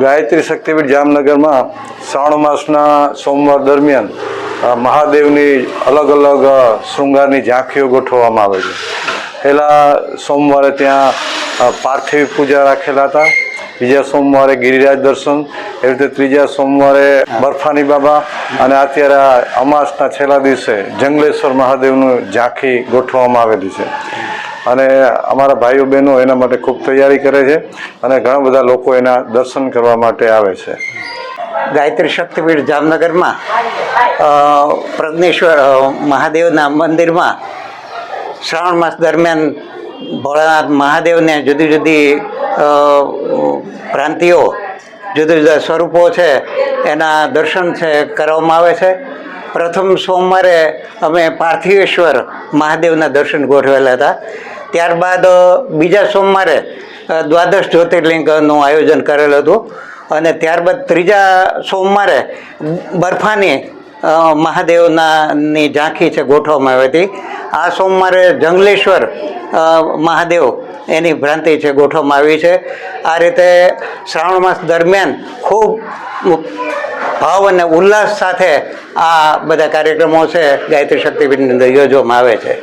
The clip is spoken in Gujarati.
ગાયત્રી શક્તિપીઠ જામનગરમાં શ્રાવણ માસના સોમવાર દરમિયાન મહાદેવની અલગ અલગ શૃંગારની ઝાંખીઓ ગોઠવવામાં આવે છે. પહેલાં સોમવારે ત્યાં પાર્થિવ પૂજા રાખેલા હતા. બીજા સોમવારે ગિરિરાજ દર્શન. એવી રીતે ત્રીજા સોમવારે બરફાની બાબા અને અત્યારે અમાસના છેલ્લા દિવસે જંગલેશ્વર મહાદેવનું ઝાંખી ગોઠવવામાં આવેલી છે. અને અમારા ભાઈઓ બહેનો એના માટે ખૂબ તૈયારી કરે છે અને ઘણા બધા લોકો એના દર્શન કરવા માટે આવે છે. ગાયત્રી શક્તિપીઠ જામનગરમાં પ્રજ્ઞેશ્વર મહાદેવના મંદિરમાં શ્રાવણ માસ દરમિયાન ભોળાનાથ મહાદેવને જુદી જુદી પ્રાંતિઓ, જુદા જુદા સ્વરૂપો છે એના દર્શન છે, કરવામાં આવે છે. પ્રથમ સોમવારે અમે પાર્થિવેશ્વર મહાદેવના દર્શન ગોઠવેલા હતા. ત્યારબાદ બીજા સોમવારે દ્વાદશ જ્યોતિર્લિંગનું આયોજન કરેલું હતું. અને ત્યારબાદ ત્રીજા સોમવારે બરફાની મહાદેવનાની ઝાંખી છે, ગોઠવવામાં આવી હતી. આ સોમવારે જંગલેશ્વર મહાદેવ એની ભ્રાંતિ છે, ગોઠવવામાં આવી છે. આ રીતે શ્રાવણ માસ દરમિયાન ખૂબ ભાવ અને ઉલ્લાસ સાથે આ બધા કાર્યક્રમો છે, ગાયત્રી શક્તિપીઠની અંદર યોજવામાં આવે છે.